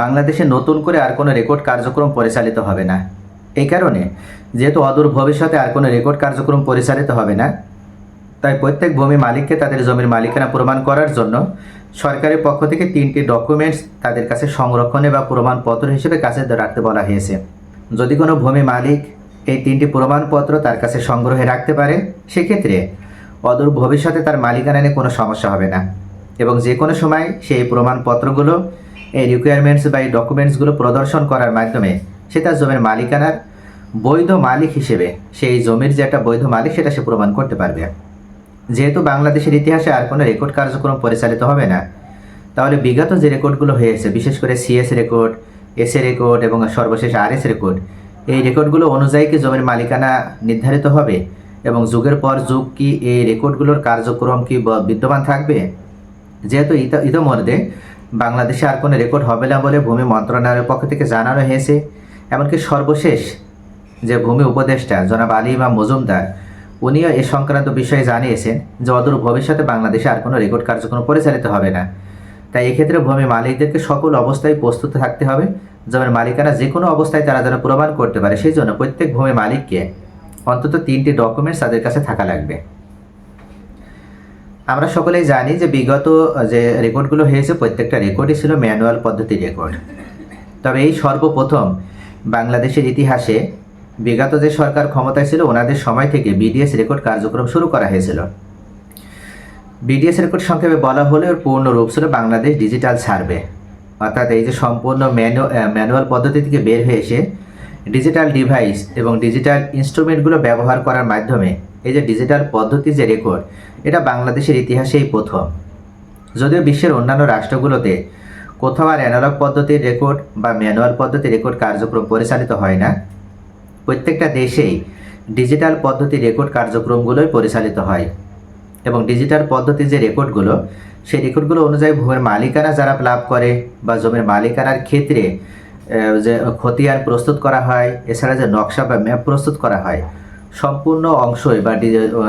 বাংলাদেশে নতুন করে আর কোনো রেকর্ড কার্যক্রম পরিচালিত হবে না। এই কারণে, যেহেতু অদূর ভবিষ্যতে আর কোনো রেকর্ড কার্যক্রম পরিচালিত হবে না, তাই প্রত্যেক ভূমি মালিককে তাদের জমির মালিকানা প্রমাণ করার জন্য সরকারের পক্ষ থেকে তিনটি ডকুমেন্টস তাদের কাছে সংরক্ষণে বা প্রমাণপত্র হিসেবে কাছে রাখতে বলা হয়েছে। যদি কোনো ভূমি মালিক এই তিনটি প্রমাণপত্র তার কাছে সংগ্রহে রাখতে পারে, সেক্ষেত্রে অদূর ভবিষ্যতে তার মালিকানা নিয়ে কোনো সমস্যা হবে না এবং যে কোনো সময় সেই প্রমাণপত্রগুলো এই রিকোয়ারমেন্টস বা এই ডকুমেন্টসগুলো প্রদর্শন করার মাধ্যমে সে তার জমির মালিকানার বৈধ মালিক হিসেবে সেই জমির যে একটা বৈধ মালিক সেটা সে প্রমাণ করতে পারবে। যেহেতু বাংলাদেশের ইতিহাসে আর কোনো রেকর্ড কার্যক্রম পরিচালিত হবে না, তাহলে বিগত যে রেকর্ডগুলো হয়েছে, বিশেষ করে সিএস রেকর্ড এসএ রেকর্ড এবং সর্বশেষ আরএস রেকর্ড এই রেকর্ডগুলো অনুযায়ী কি জমির মালিকানা নির্ধারিত হবে এবং যুগের পর যুগ কি এই রেকর্ডগুলোর কার্যক্রম কি বিদ্যমান থাকবে? যেহেতু ইত, ইতোমধ্যে বাংলাদেশে আর কোনো রেকর্ড হবে না বলে ভূমি মন্ত্রণালয়ের পক্ষ থেকে জানানো হয়েছে। এমনকি সর্বশেষ যে ভূমি উপদেষ্টা জনাব আলী ইমাম মজুমদার, উনিও এ সংক্রান্ত বিষয়ে জানিয়েছেন যে অদূর ভবিষ্যতে বাংলাদেশে আর কোনো রেকর্ড কার্যক্রম পরিচালিত হবে না। তাই এক্ষেত্রে ভূমি মালিকদেরকে সকল অবস্থায় প্রস্তুত থাকতে হবে। জমির মালিকানা যে কোনো অবস্থায় তারা যেন প্রমাণ করতে পারে, সেই জন্য প্রত্যেক ভূমি মালিককে অন্তত তিনটি ডকুমেন্টস তাদের কাছে থাকা লাগবে। আমরা সকলেই জানি যে বিগত যে রেকর্ডগুলো হয়েছে, প্রত্যেকটা রেকর্ডই ছিল ম্যানুয়াল পদ্ধতির রেকর্ড। তবে এই সর্বপ্রথম বাংলাদেশের ইতিহাসে বিগত যে সরকার ক্ষমতায় ছিল, ওনাদের সময় থেকে বিডিএস রেকর্ড কার্যক্রম শুরু করা হয়েছিল। বিডিএস রেকর্ড সংক্ষেপে বলা হলে ওর পূর্ণ রূপ ছিল বাংলাদেশ ডিজিটাল সার্ভে। অর্থাৎ এই যে সম্পূর্ণ ম্যানু ম্যানুয়াল পদ্ধতি থেকে বের হয়ে এসে ডিজিটাল ডিভাইস এবং ডিজিটাল ইনস্ট্রুমেন্টগুলো ব্যবহার করার মাধ্যমে এই যে ডিজিটাল পদ্ধতি যে রেকর্ড এটা বাংলাদেশের ইতিহাসেই প্রথম। যদিও বিশ্বের অন্যান্য রাষ্ট্রগুলোতে কোথাও আর অ্যানালগ পদ্ধতির রেকর্ড বা ম্যানুয়াল পদ্ধতির রেকর্ড কার্যক্রম পরিচালিত হয় না। প্রত্যেকটা দেশেই ডিজিটাল পদ্ধতির রেকর্ড কার্যক্রমগুলোই পরিচালিত হয় এবং ডিজিটাল পদ্ধতির যে রেকর্ডগুলো সেই রেকর্ডগুলো অনুযায়ী ভূমির মালিকানা যারা লাভ করে বা জমির মালিকানার ক্ষেত্রে যে খতিয়ান প্রস্তুত করা হয়, এছাড়া যে নকশা বা ম্যাপ প্রস্তুত করা হয় সম্পূর্ণ অংশই বা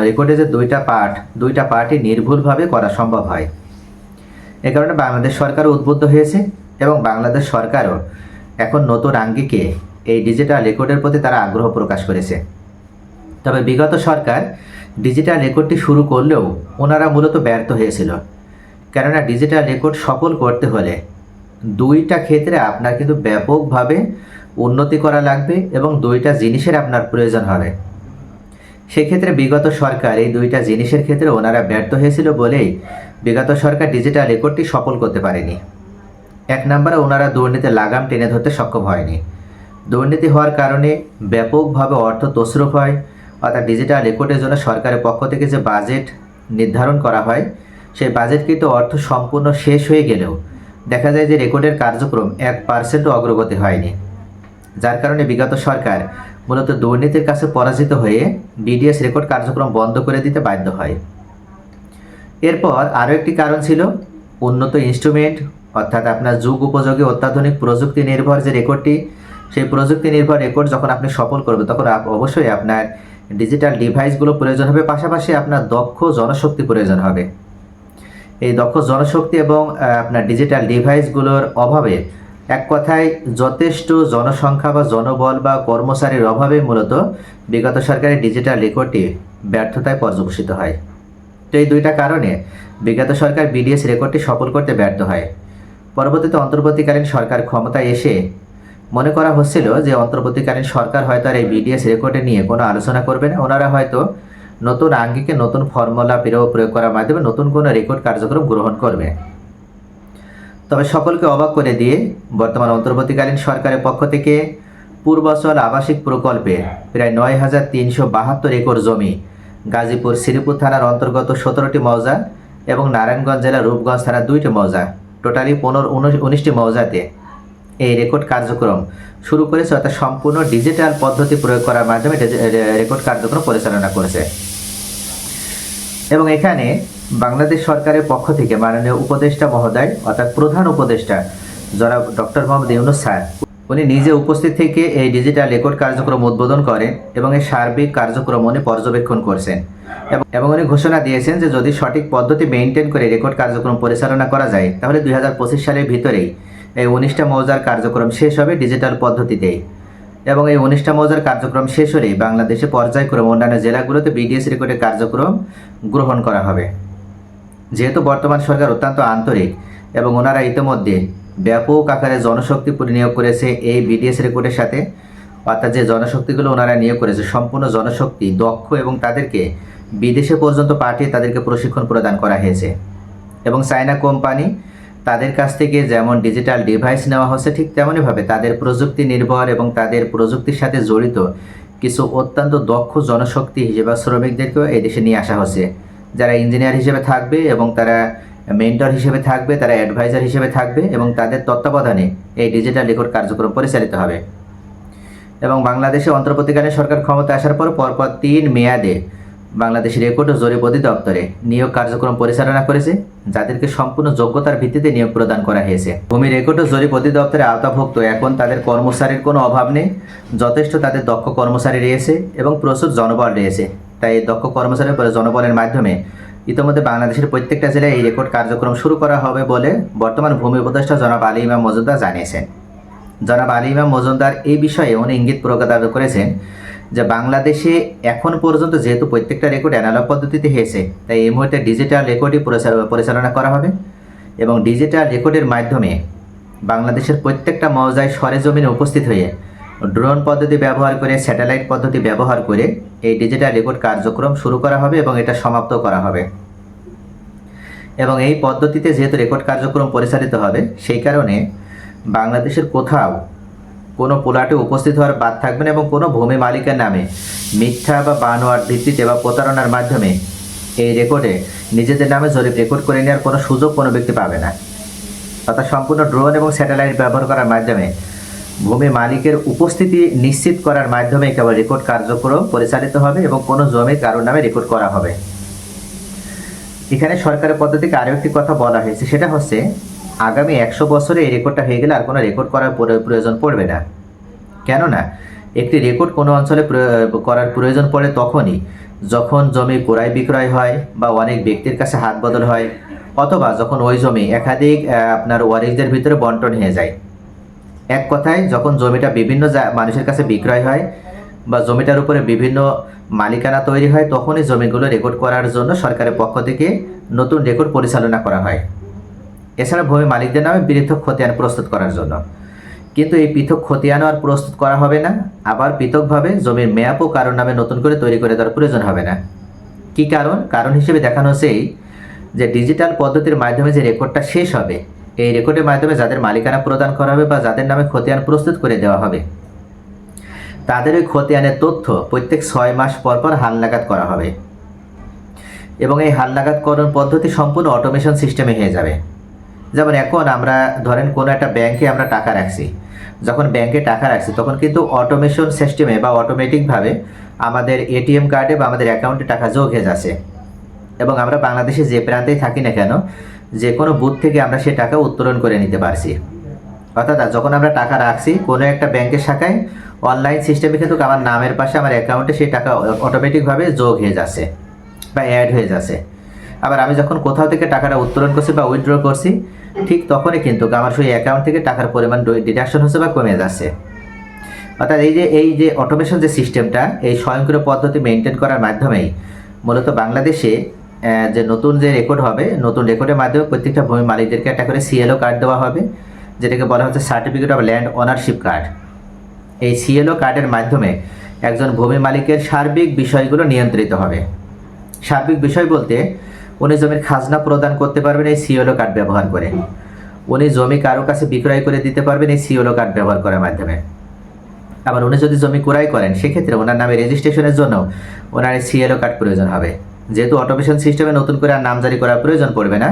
রেকর্ডে যে দুইটা পার্ট দুইটা পার্টই নির্ভুলভাবে করা সম্ভব হয়। এ কারণে বাংলাদেশ সরকারও উদ্বুদ্ধ হয়েছে এবং বাংলাদেশ সরকারও এখন নতুন আঙ্গিকে এই ডিজিটাল রেকর্ডের প্রতি তারা আগ্রহ প্রকাশ করেছে। তবে বিগত সরকার ডিজিটাল রেকর্ডটি শুরু করলেও ওনারা মূলত ব্যর্থ হয়েছিল। কেননা ডিজিটাল রেকর্ড সফল করতে হলে দুইটা ক্ষেত্রে আপনার কিন্তু ব্যাপকভাবে উন্নতি করা লাগবে এবং দুইটা জিনিসের আপনার প্রয়োজন হবে। সেক্ষেত্রে বিগত সরকার এই দুইটা জিনিসের ক্ষেত্রে ওনারা ব্যর্থ হয়েছিল বলেই বিগত সরকার ডিজিটাল রেকর্ডটি সফল করতে পারেনি। এক নম্বরে ওনারা দুর্নীতি লাগাম টেনে ধরতে সক্ষম হয়নি। দুর্নীতি হওয়ার কারণে ব্যাপকভাবে অর্থ তসরুপ হয়, অর্থাৎ ডিজিটাল রেকর্ডের জন্য সরকারের পক্ষ থেকে যে বাজেট নির্ধারণ করা হয়, সেই বাজেটকৃত অর্থ সম্পূর্ণ শেষ হয়ে গেলেও দেখা যায় যে রেকর্ডের কার্যক্রম এক পার্সেন্টও অগ্রগতি হয়নি। যার কারণে বিগত সরকার মূলত দুর্নীতির কাছে পরাজিত হয়ে বিডিএস রেকর্ড কার্যক্রম বন্ধ করে দিতে বাধ্য হয়। এরপর আরও একটি কারণ ছিল, উন্নত ইনস্ট্রুমেন্ট অর্থাৎ আপনার যুগ উপযোগী অত্যাধুনিক প্রযুক্তি নির্ভর যে রেকর্ডটি, সেই প্রযুক্তি নির্ভর রেকর্ড যখন আপনি সফল করবেন, তখন অবশ্যই আপনার ডিজিটাল ডিভাইসগুলো প্রয়োজন হবে, পাশাপাশি আপনার দক্ষ জনশক্তি প্রয়োজন হবে। এই দক্ষ জনশক্তি এবং আপনার ডিজিটাল ডিভাইসগুলোর অভাবে এক কথায়, যথেষ্ট জনসংখ্যা বা জনবল বা কর্মচারীর অভাবে মূলত বিগত সরকারের ডিজিটাল রেকর্ডটি ব্যর্থতায় পর্যবেসিত হয়। তো এই দুইটা কারণে বিগত সরকার বিডিএস রেকর্ডটি সফল করতে ব্যর্থ হয়। পরবর্তীতে অন্তর্বর্তীকালীন সরকার ক্ষমতায় এসে মনে করা হচ্ছিল যে অন্তর্বর্তীকালীন সরকার হয়তো আর এই বিডিএস রেকর্ডে নিয়ে কোনো আলোচনা করবে না। ওনারা হয়তো নতুন আঙ্গিকে নতুন ফর্মুলা প্রয়োগ করার মাধ্যমে নতুন কোনো রেকর্ড কার্যক্রম গ্রহণ করবে। তবে সকলকে অবাক করে দিয়ে বর্তমান অন্তর্বর্তীকালীন সরকারের পক্ষ থেকে পূর্বাচল আবাসিক প্রকল্পে প্রায় নয় হাজার তিনশো বাহাত্তর একর জমি, গাজীপুর শ্রীপুর থানার অন্তর্গত সতেরোটি মৌজা এবং নারায়ণগঞ্জ জেলার রূপগঞ্জ থানার দুইটি মৌজা, টোটালি পনেরো উনিশটি মৌজাতে এই রেকর্ড কার্যক্রম শুরু করেছে, অর্থাৎ সম্পূর্ণ ডিজিটাল পদ্ধতি প্রয়োগ করার মাধ্যমে রেকর্ড কার্যক্রম পরিচালনা করেছে। এবং এখানে বাংলাদেশ সরকারের পক্ষ থেকে মাননীয় উপদেষ্টা মহোদয়, অর্থাৎ প্রধান উপদেষ্টা জনাব ডক্টর মোহাম্মদ ইউনুস স্যার, উনি নিজে উপস্থিত থেকে এই ডিজিটাল রেকর্ড কার্যক্রম উদ্বোধন করেন এবং এই সার্বিক কার্যক্রম উনি পর্যবেক্ষণ করছেন। এবং- উনি ঘোষণা দিয়েছেন যে যদি সঠিক পদ্ধতি মেনটেন করে রেকর্ড কার্যক্রম পরিচালনা করা যায়, তাহলে দুই হাজার পঁচিশ সালের ভিতরেই এই উনিশটা মৌজার কার্যক্রম শেষ হবে ডিজিটাল পদ্ধতিতেই এবং এই উনিশটা মৌজার কার্যক্রম শেষ হলেই বাংলাদেশে পর্যায়ক্রমে অন্যান্য জেলাগুলোতে বিডিএস রেকর্ডের কার্যক্রম গ্রহণ করা হবে। যেহেতু বর্তমান সরকার অত্যন্ত আন্তরিক এবং ওনারা ইতিমধ্যে ব্যাপক আকারে জনশক্তি নিয়োগ করেছে এই বিডিএস রেকর্ডের সাথে, অর্থাৎ যে জনশক্তিগুলো ওনারা নিয়োগ করেছে, সম্পূর্ণ জনশক্তি, দক্ষ এবং তাদেরকে বিদেশে পর্যন্ত পাঠিয়ে তাদেরকে প্রশিক্ষণ প্রদান করা হয়েছে। এবং চায়না কোম্পানি তাদের কাছ থেকে যেমন ডিজিটাল ডিভাইস নেওয়া হচ্ছে, ঠিক তেমনইভাবে তাদের প্রযুক্তি নির্ভর এবং তাদের প্রযুক্তির সাথে জড়িত কিছু অত্যন্ত দক্ষ জনশক্তি হিসেবে শ্রমিকদেরকেও এই দেশে নিয়ে আসা হচ্ছে। যারা ইঞ্জিনিয়ার হিসেবে থাকবে এবং তারা মেন্টর হিসেবে থাকবে, তারা অ্যাডভাইজার হিসেবে থাকবে এবং তাদের তত্ত্বাবধানে এই ডিজিটাল রেকর্ড কার্যক্রম পরিচালিত হবে। এবং বাংলাদেশে অন্তর্বর্তীকালীন সরকার ক্ষমতা আসার পর পরপর তিন মেয়াদে বাংলাদেশ রেকর্ড ও জরিপ অধিদপ্তরে নিয়োগ কার্যক্রম পরিচালনা করেছে, যাদেরকে সম্পূর্ণ যোগ্যতার ভিত্তিতে নিয়োগ প্রদান করা হয়েছে। ভূমি রেকর্ড ও জরিপ অধিদপ্তরে আওতাভুক্ত, এখন তাদের কর্মচারীর কোনো অভাব নেই, যথেষ্ট তাদের দক্ষ কর্মচারী রয়েছে এবং প্রচুর জনবল রয়েছে। তাই দক্ষ কর্মচারী জনবলের মাধ্যমে ইতিমধ্যে বাংলাদেশের প্রত্যেকটা জেলায় এই রেকর্ড কার্যক্রম শুরু করা হবে বলে বর্তমান ভূমি উপদেষ্টা জনাব আলী ইমাম মজুমদার জানিয়েছেন। জনাব আলী ইমাম মজুমদার এই বিষয়ে উনি ইঙ্গিত প্রকাশ করেছেন যে বাংলাদেশে এখন পর্যন্ত যেহেতু প্রত্যেকটা রেকর্ড অ্যানালগ পদ্ধতিতে হয়েছে, তাই এই মুহূর্তে ডিজিটাল রেকর্ডই পরিচালনা করা হবে এবং ডিজিটাল রেকর্ডের মাধ্যমে বাংলাদেশের প্রত্যেকটা মৌজায় সরেজমিনে উপস্থিত হয়ে ড্রোন পদ্ধতি ব্যবহার করে, স্যাটেলাইট পদ্ধতি ব্যবহার করে এই ডিজিটাল রেকর্ড কার্যক্রম শুরু করা হবে এবং এটা সমাপ্ত করা হবে। এবং এই পদ্ধতিতে যেহেতু রেকর্ড কার্যক্রম পরিচালিত হবে, সেই কারণে বাংলাদেশের কোথাও কোনো প্লটে উপস্থিত হওয়ার বাদ থাকবে না এবং কোনো ভূমি মালিকের নামে মিথ্যা বা বানোয়ার ভিত্তিতে বা প্রতারণার মাধ্যমে এই রেকর্ডে নিজেদের নামে জরিপ রেকর্ড করে নেওয়ার কোনো সুযোগ কোনো ব্যক্তি পাবে না। অর্থাৎ সম্পূর্ণ ড্রোন এবং স্যাটেলাইট ব্যবহার করার মাধ্যমে ভূমি মালিকের উপস্থিতি নিশ্চিত করার মাধ্যমে কেবল রেকর্ড কার্যক্রম পরিচালিত হবে এবং কোনো জমি কারোর নামে রেকর্ড করা হবে। এখানে সরকারের পদ্ধতিকে আরও একটি কথা বলা হয়েছে, সেটা হচ্ছে আগামী একশো বছরে এই রেকর্ডটা হয়ে গেলে আর কোনো রেকর্ড করার প্রয়োজন পড়বে না। কেননা, একটি রেকর্ড কোনো অঞ্চলে করার প্রয়োজন পড়ে তখনই যখন জমি ক্রয় বিক্রয় হয় বা অনেক ব্যক্তির কাছে হাত বদল হয়, অথবা যখন ওই জমি একাধিক আপনার ওয়ারিসদের ভিতরে বন্টন হয়ে যায়। এক কথায়, যখন জমিটা বিভিন্ন মানুষের কাছে বিক্রয় হয় বা জমিটার উপরে বিভিন্ন মালিকানা তৈরি হয়, তখনই জমিগুলো রেকর্ড করার জন্য সরকারের পক্ষ থেকে নতুন রেকর্ড পরিচালনা করা হয়। এছাড়া ভূমি মালিকদের নামে পৃথক খতিয়ান প্রস্তুত করার জন্য। কিন্তু এই পৃথক খতিয়ানও আর প্রস্তুত করা হবে না। আবার পৃথকভাবে জমির ম্যাপও কারোর নামে নতুন করে তৈরি করে দেওয়ার প্রয়োজন হবে না। কি কারণ? কারণ হিসেবে দেখানো এই যে ডিজিটাল পদ্ধতির মাধ্যমে যে রেকর্ডটা শেষ হবে এই রেকর্ডের মাধ্যমে যাদের মালিকানা প্রদান করা হবে বা যাদের নামে খতিয়ান প্রস্তুত করে দেওয়া হবে, তাদের ওই খতিয়ানের তথ্য প্রত্যেক ছয় মাস পর পর হালনাগাদ করা হবে। এবং এই হালনাগাদকরণ পদ্ধতি সম্পূর্ণ অটোমেশন সিস্টেমে হয়ে যাবে। যেমন এখন আমরা ধরেন কোনো একটা ব্যাংকে আমরা টাকা রাখছি। যখন ব্যাংকে টাকা রাখছি, তখন কিন্তু অটোমেশন সিস্টেমে বা অটোমেটিকভাবে আমাদের এটিএম কার্ডে বা আমাদের অ্যাকাউন্টে টাকা যোগ হয়ে যাচ্ছে। এবং আমরা বাংলাদেশে যে প্রান্তেই থাকি না কেন যে কোনো বুথ থেকে আমরা সে টাকা উত্তোলন করে নিতে পারছি। অর্থাৎ যখন আমরা টাকা রাখছি, কোনো একটা ব্যাংকের শাখায় অনলাইন সিস্টেমে কিন্তু আমার নামের পাশে আমার অ্যাকাউন্টে সেই টাকা অটোমেটিকভাবে যোগ হয়ে যাচ্ছে বা অ্যাড হয়ে যাচ্ছে। আবার আমি যখন কোথাও থেকে টাকাটা উত্তোলন করছি বা উইথড্র করছি, ঠিক তখনই কিন্তু আমার সেই অ্যাকাউন্ট থেকে টাকার পরিমাণ ডিডাকশন হচ্ছে বা কমে যাচ্ছে। অর্থাৎ এই যে এই যে অটোমেশন যে সিস্টেমটা এই স্বয়ংক্রিয় পদ্ধতি মেনটেন করার মাধ্যমেই মূলত বাংলাদেশে যে নতুন যে রেকর্ড হবে, নতুন রেকর্ডের মাধ্যমে প্রত্যেকটা ভূমি মালিকদেরকে একটা করে সিএলও কার্ড দেওয়া হবে, যেটাকে বলা হচ্ছে certificate of land ownership card এই সিএলও কার্ডের মাধ্যমে একজন ভূমি মালিকের সার্বিক বিষয়গুলো নিয়ন্ত্রিত হবে। সার্বিক বিষয় বলতে, উনি জমির খাজনা প্রদান করতে পারবেন এই সিওলো কার্ড ব্যবহার করে। উনি জমি কারও কাছে বিক্রয় করে দিতে পারবেন এই সিওলো কার্ড ব্যবহার করার মাধ্যমে। আবার উনি যদি জমি ক্রয় করেন, সেক্ষেত্রে ওনার নামে রেজিস্ট্রেশনের জন্য ওনার সিএলও কার্ড প্রয়োজন হবে। যেহেতু অটোমেশন সিস্টেমে নতুন করে আর নামজারি করার প্রয়োজন পড়বে না,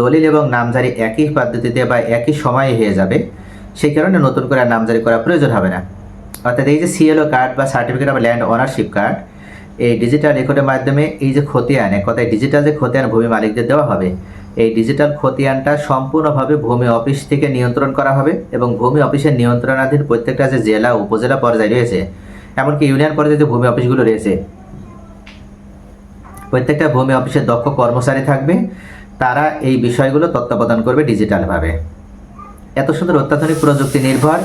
দলিল এবং নামজারি একই পদ্ধতিতে বা একই সময়ে হয়ে যাবে, সেই কারণে নতুন করে আর নামজারি করার প্রয়োজন হবে না। অর্থাৎ এই যে সিএলও কার্ড বা certificate of land ownership card এই ডিজিটাল রেকর্ডের মাধ্যমে এই যে খতিয়ান, এক কথায় ডিজিটাল যে খতিয়ান ভূমি মালিকদের দেওয়া হবে, এই ডিজিটাল খতিয়ানটা সম্পূর্ণভাবে ভূমি অফিস থেকে নিয়ন্ত্রণ করা হবে এবং ভূমি অফিসের নিয়ন্ত্রণাধীন প্রত্যেকটা যে জেলা, উপজেলা পর্যায়ে রয়েছে, এমনকি ইউনিয়ন পর্যায়ে যে ভূমি অফিসগুলো রয়েছে প্রত্যেকটা ভূমি অফিসের দক্ষ কর্মচারী থাকবে। তারা এই বিষয়গুলো তত্ত্বাবধান করবে ডিজিটালভাবে। এত সুন্দর অত্যাধুনিক প্রযুক্তি নির্ভর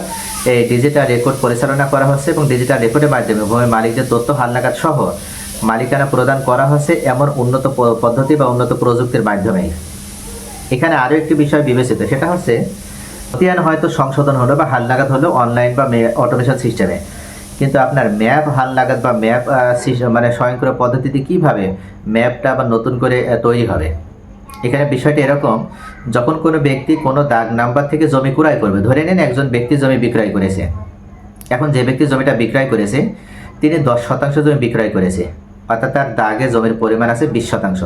এই ডিজিটাল রেকর্ড পরিচালনা করা হচ্ছে এবং ডিজিটাল রেকর্ডের মাধ্যমে ভূমির মালিকদের তথ্য, হালনাগাদ সহ মালিকানা প্রদান করা হচ্ছে এমন উন্নত পদ্ধতি বা উন্নত প্রযুক্তির মাধ্যমেই। এখানে আরও একটি বিষয় বিবেচিত, সেটা হচ্ছে খতিয়ান হয়তো সংশোধন হলো বা হালনাগাদ হলো অনলাইন বা অটোমেশন সিস্টেমে। কিন্তু আপনার ম্যাপ হালনাগাদ বা ম্যাপ মানে স্বয়ংক্রিয় পদ্ধতিতে কীভাবে ম্যাপটা আবার নতুন করে তৈরি হবে? এখানে বিষয়টা এরকম, যখন কোনো ব্যক্তি কোনো দাগ নাম্বার থেকে জমি ক্রয় করবে, ধরে নিন একজন ব্যক্তি জমি বিক্রয় করেছে। এখন যে ব্যক্তি জমিটা বিক্রয় করেছে, তিনি দশ শতাংশ জমি বিক্রয় করেছে, অর্থাৎ তার দাগে জমির পরিমাণ আছে বিশ শতাংশ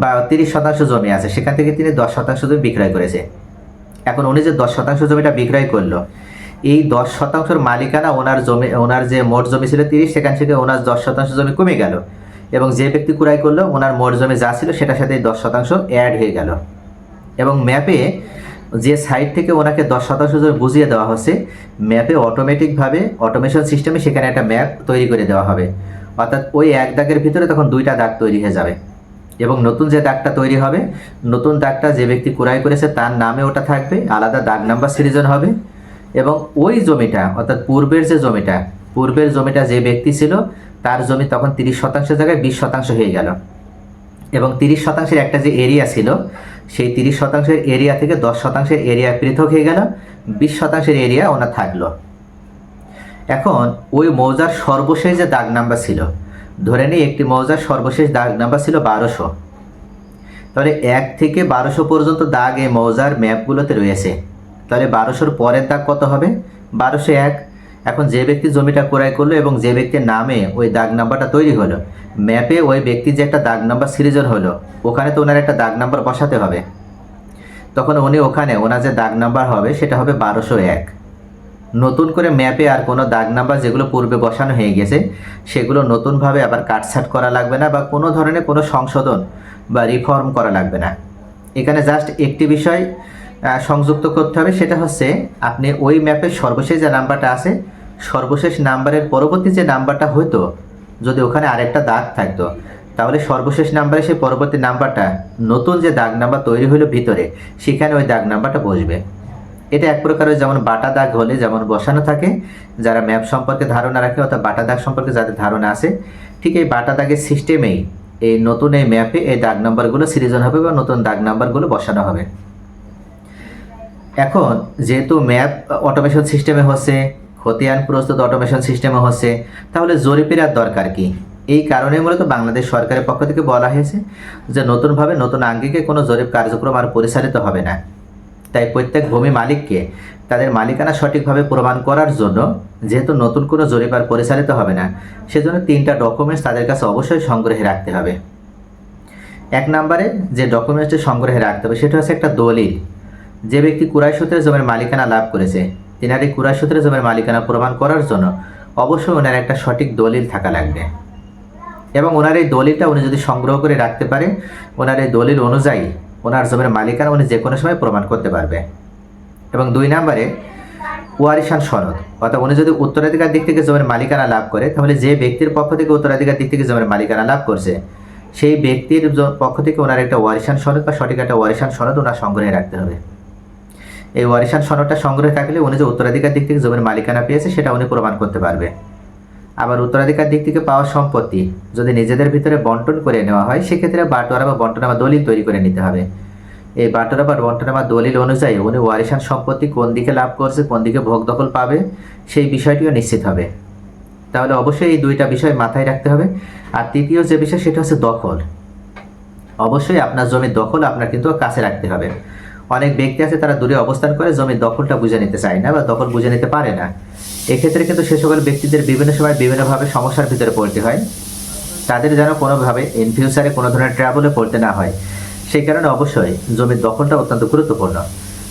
বা তিরিশ শতাংশ জমি আছে, সেখান থেকে তিনি দশ শতাংশ জমি বিক্রয় করেছে। এখন উনি যে দশ শতাংশ জমিটা বিক্রয় করল এই দশ শতাংশের মালিকানা ওনার জমি, ওনার যে মোট জমি ছিল তিরিশ, সেখান থেকে ওনার দশ শতাংশ জমি কমে গেল। এবং যে ব্যক্তি ক্রয় করল, ওনার মোট জমি যা ছিল, সেটার সাথে দশ শতাংশ অ্যাড হয়ে গেল। এবং ম্যাপে যে সাইড থেকে ওনাকে দশ শতাংশ জমি বুঝিয়ে দেওয়া হচ্ছে ম্যাপে অটোমেটিকভাবে অটোমেশন সিস্টেমে সেখানে একটা ম্যাপ তৈরি করে দেওয়া হবে। অর্থাৎ ওই এক দাগের ভিতরে তখন দুইটা দাগ তৈরি হয়ে যাবে। এবং নতুন যে দাগটা তৈরি হবে, নতুন দাগটা যে ব্যক্তি ক্রয় করেছে, তার নামে ওটা থাকবে, আলাদা দাগ নাম্বার সিরিজন হবে। এবং ওই জমিটা, অর্থাৎ পূর্বের যে জমিটা, পূর্বের জমিটা যে ব্যক্তি ছিল, তার জমি তখন তিরিশ শতাংশের জায়গায় বিশ শতাংশ হয়ে গেল। এবং তিরিশ শতাংশের একটা যে এরিয়া ছিল, সেই তিরিশ শতাংশের এরিয়া থেকে দশ শতাংশের এরিয়া পৃথক হয়ে গেল, বিশ শতাংশের এরিয়া ওনার থাকল। এখন ওই মৌজার সর্বশেষ যে দাগ নাম্বার ছিল, ধরে নিই একটি মৌজার সর্বশেষ দাগ নাম্বার ছিল বারোশো। তাহলে এক থেকে বারোশো পর্যন্ত দাগ এই মৌজার ম্যাপগুলোতে রয়েছে। তাহলে বারোশোর পরের দাগ কত হবে? বারোশো এক। এখন যে ব্যক্তি জমিটা ক্রয় করল এবং যে ব্যক্তির নামে ওই দাগ নাম্বারটা তৈরি হলো, ম্যাপে ওই ব্যক্তির যে একটা দাগ নাম্বার সৃজন হলো, ওখানে তো ওনার একটা দাগ নাম্বার বসাতে হবে। তখন উনি ওখানে ওনার যে দাগ নাম্বার হবে, সেটা হবে বারোশো এক। নতুন করে ম্যাপে আর কোনো দাগ নাম্বার যেগুলো পূর্বে বসানো হয়ে গেছে, সেগুলো নতুনভাবে আবার কাটছাট করা লাগবে না বা কোনো ধরনের কোনো সংশোধন বা রিফর্ম করা লাগবে না। এখানে জাস্ট একটি বিষয় সংযুক্ত করতে হবে, সেটা হচ্ছে আপনি ওই ম্যাপের সর্বশেষ যে নাম্বারটা আছে, সর্বশেষ নাম্বারের পরবর্তী যে নাম্বারটা হতো যদি ওখানে আরেকটা দাগ থাকতো, তাহলে সর্বশেষ নাম্বারে সেই পরবর্তী নাম্বারটা, নতুন যে দাগ নাম্বার তৈরি হলো ভিতরে, সেখানে ওই দাগ নাম্বারটা বসবে। এটা এক প্রকারের যেমন বাটা দাগ হলে যেমন বসানো থাকে, যারা ম্যাপ সম্পর্কে ধারণা রাখে অর্থাৎ বাটা দাগ সম্পর্কে যাদের ধারণা আছে, ঠিক এই বাটা দাগের সিস্টেমেই এই নতুন এই ম্যাপে এই দাগ নাম্বারগুলো সৃজন হবে বা নতুন দাগ নাম্বারগুলো বসানো হবে। এখন যেহেতু ম্যাপ অটোমেশন সিস্টেমে হচ্ছে, খতিয়ান প্রস্তুত অটোমেশন সিস্টেমে হচ্ছে, তাহলে জরিপের আর দরকার কি? এই কারণে মূলত বাংলাদেশ সরকারের পক্ষ থেকে বলা হয়েছে যে নতুনভাবে নতুন আঙ্গিকে কোনো জরিপ কার্যক্রম আর পরিচালিত হবে না। তাই প্রত্যেক ভূমি মালিককে তাদের মালিকানা সঠিকভাবে প্রমাণ করার জন্য যেহেতু নতুন কোনো জরিপ আর পরিচালিত হবে না, সেজন্য তিনটা ডকুমেন্টস তাদের কাছে অবশ্যই সংগ্রহে রাখতে হবে। এক নম্বরে যে ডকুমেন্টসটি সংগ্রহে রাখতে হবে, সেটা হচ্ছে একটা দলিল। যে ব্যক্তি কুরাই সূত্রে জমির মালিকানা লাভ করেছে তিনার এই কুরাই সূত্রে জমির মালিকানা প্রমাণ করার জন্য অবশ্যই ওনার একটা সঠিক দলিল থাকা লাগবে। এবং ওনার এই দলিলটা উনি যদি সংগ্রহ করে রাখতে পারে, ওনার এই দলিল অনুযায়ী ওনার জমির মালিকানা উনি যে কোনো সময় প্রমাণ করতে পারবে। এবং দুই নম্বরে, ওয়ারিশান সনদ, অর্থাৎ উনি যদি উত্তরাধিকার দিক থেকে জমির মালিকানা লাভ করে, তাহলে যে ব্যক্তির পক্ষ থেকে উত্তরাধিকার দিক থেকে জমির মালিকানা লাভ করছে, সেই ব্যক্তির পক্ষ থেকে ওনার একটা ওয়ারিশান সনদ বা সঠিক একটা ওয়ারিশান সনদ ওনার সংগ্রহে রাখতে হবে। এই ওয়ারিশান সনদটা সংগ্রহে থাকলে উনি যে উত্তরাধিকার দিক থেকে জমির মালিকানা পেয়েছে, সেটা উনি প্রমাণ করতে পারবে। আবার উত্তরাধিকার দিক থেকে পাওয়া সম্পত্তি যদি নিজেদের ভিতরে বন্টন করে নেওয়া হয়, সেক্ষেত্রে বাটোয়ারা বা বন্টনামা দলিল তৈরি করে নিতে হবে। এই বাটোয়ারা বা বন্টনামা দলিল অনুযায়ী উনি ওয়ারিশান সম্পত্তি কোন দিকে লাভ করছে, কোন দিকে ভোগ দখল পাবে, সেই বিষয়টিও নিশ্চিত হবে। তাহলে অবশ্যই এই দুইটা বিষয় মাথায় রাখতে হবে। আর তৃতীয় যে বিষয়, সেটা হচ্ছে দখল। অবশ্যই আপনার জমির দখল, আপনার কিন্তু কাছে রাখতে হবে। অনেক ব্যক্তি আছে তারা দূরে অবস্থান করে জমির দখলটা বুঝে নিতে চায় না বা দখল বুঝে নিতে পারে না। এক্ষেত্রে কিন্তু সে সকল ব্যক্তিদের বিভিন্ন সময় বিভিন্নভাবে সমস্যার ভিতরে পড়তে হয়। তাদের যেন কোনোভাবে ইন ফিউচারে কোনো ধরনের ট্রাভেলে পড়তে না হয়। সেই কারণে অবশ্যই জমির দখলটা অত্যন্ত গুরুত্বপূর্ণ।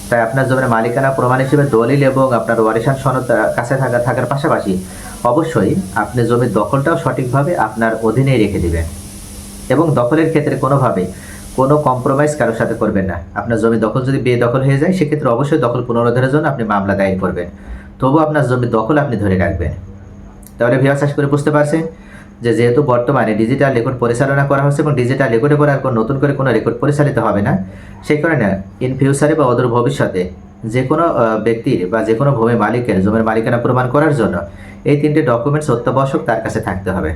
তাই আপনার জমির মালিকানা, প্রমাণ হিসেবে দলিল এবং আপনার ওয়ারিশান সনদ কাছে থাকা থাকার পাশাপাশি অবশ্যই আপনি জমির দখলটাও সঠিকভাবে আপনার অধীনেই রেখে দিবেন। এবং দখলের ক্ষেত্রে কোনোভাবে কোনো কম্প্রোমাইজ কারোর সাথে করবেন না। আপনার জমি দখল যদি বেদখল হয়ে যায়, সেক্ষেত্রে অবশ্যই দখল পুনরুদ্ধারের জন্য আপনি মামলা দায়ের করবেন। তবু আপনার জমির দখল আপনি ধরে রাখবেন। তাহলে ভিওয়াস আশা করে বুঝতে পারছেন যে যেহেতু বর্তমানে ডিজিটাল রেকর্ড পরিচালনা করা হচ্ছে এবং ডিজিটাল রেকর্ডের পরে আর কোনো নতুন করে কোনো রেকর্ড পরিচালিত হবে না, সেই কারণে ইন ফিউচারে বা অদূর ভবিষ্যতে যে কোনো ব্যক্তির বা যে কোনো ভূমি মালিকের, জমির মালিকানা প্রমাণ করার জন্য এই তিনটে ডকুমেন্টস অত্যাবশ্যক তার কাছে থাকতে হবে।